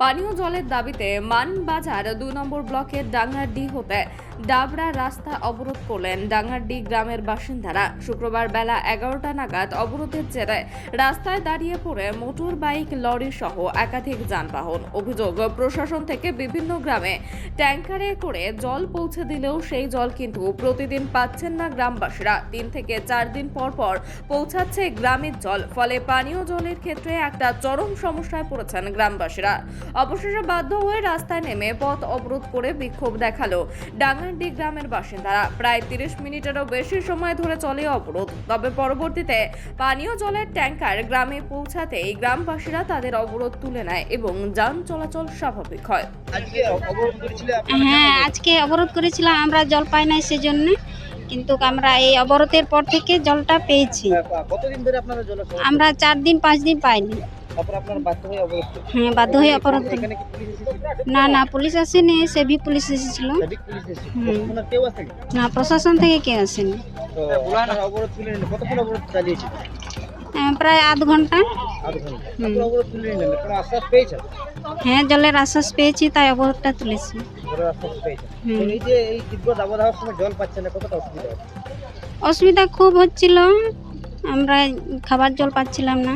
পানীয় জলের দাবিতে মানবাজার দুই নম্বর ব্লকের ডাঙ্গারডি হতে ডাবরা রাস্তা অবরোধ করলেন ডাঙ্গারডি গ্রামের বাসিন্দারা। শুক্রবার বেলা এগারোটা নাগাদ অবরোধের জেরে রাস্তায় দাঁড়িয়ে পড়ে মোটর বাইক লরি সহ একাধিক যানবাহন। অভিযোগ, প্রশাসন থেকে বিভিন্ন গ্রামে ট্যাঙ্কারে করে জল পৌঁছে দিলেও সেই জল কিন্তু প্রতিদিন পাচ্ছেন না গ্রামবাসীরা। তিন থেকে চার দিন পর পর পৌঁছাচ্ছে গ্রামের জল, ফলে পানীয় জলের ক্ষেত্রে একটা চরম সমস্যায় পড়েছেন গ্রামবাসীরা। অবশেষে বাধ্য হয়ে রাস্তায় নেমে পথ অবরোধ করে বিক্ষোভ দেখাল ডাঙ্গারডি গ্রামের বাসিন্দারা। প্রায় তিরিশ মিনিটেরও বেশি সময় ধরে চলে অবরোধ। তবে পরবর্তীতে পানীয় জলের ট্যাঙ্কার গ্রামে পৌঁছাতেই গ্রামবাসীরা তাদের অবরোধ তুলে নেয় এবং যান চলাচল স্বাভাবিক হয়। আজকে অবরোধ হ্যাঁ আজকে অবরোধ করেছিলাম আমরা জল পাই নাই সেজন্য। কিন্তু আমরা এই অবরোধের পর থেকে জলটা পেয়েছি। আহ, কতদিন ধরে আপনারা জল সমস্যা? আমরা চার দিন পাঁচ দিন পাইনি। হয়ে বাধ্য হয়ে কি এসেছিল? না না পুলিশ আসেনি সেভি পুলিশ এসেছিল। না প্রশাসন থেকে কেউ আসেনি। হ্যাঁ, প্রায় আধ ঘণ্টা। হ্যাঁ জলের আশ্বাস পেয়েছি তাই অবরোধটা তুলেছি। অসুবিধা খুব হচ্ছিল। আমরা খাবার জল পাচ্ছিলাম না।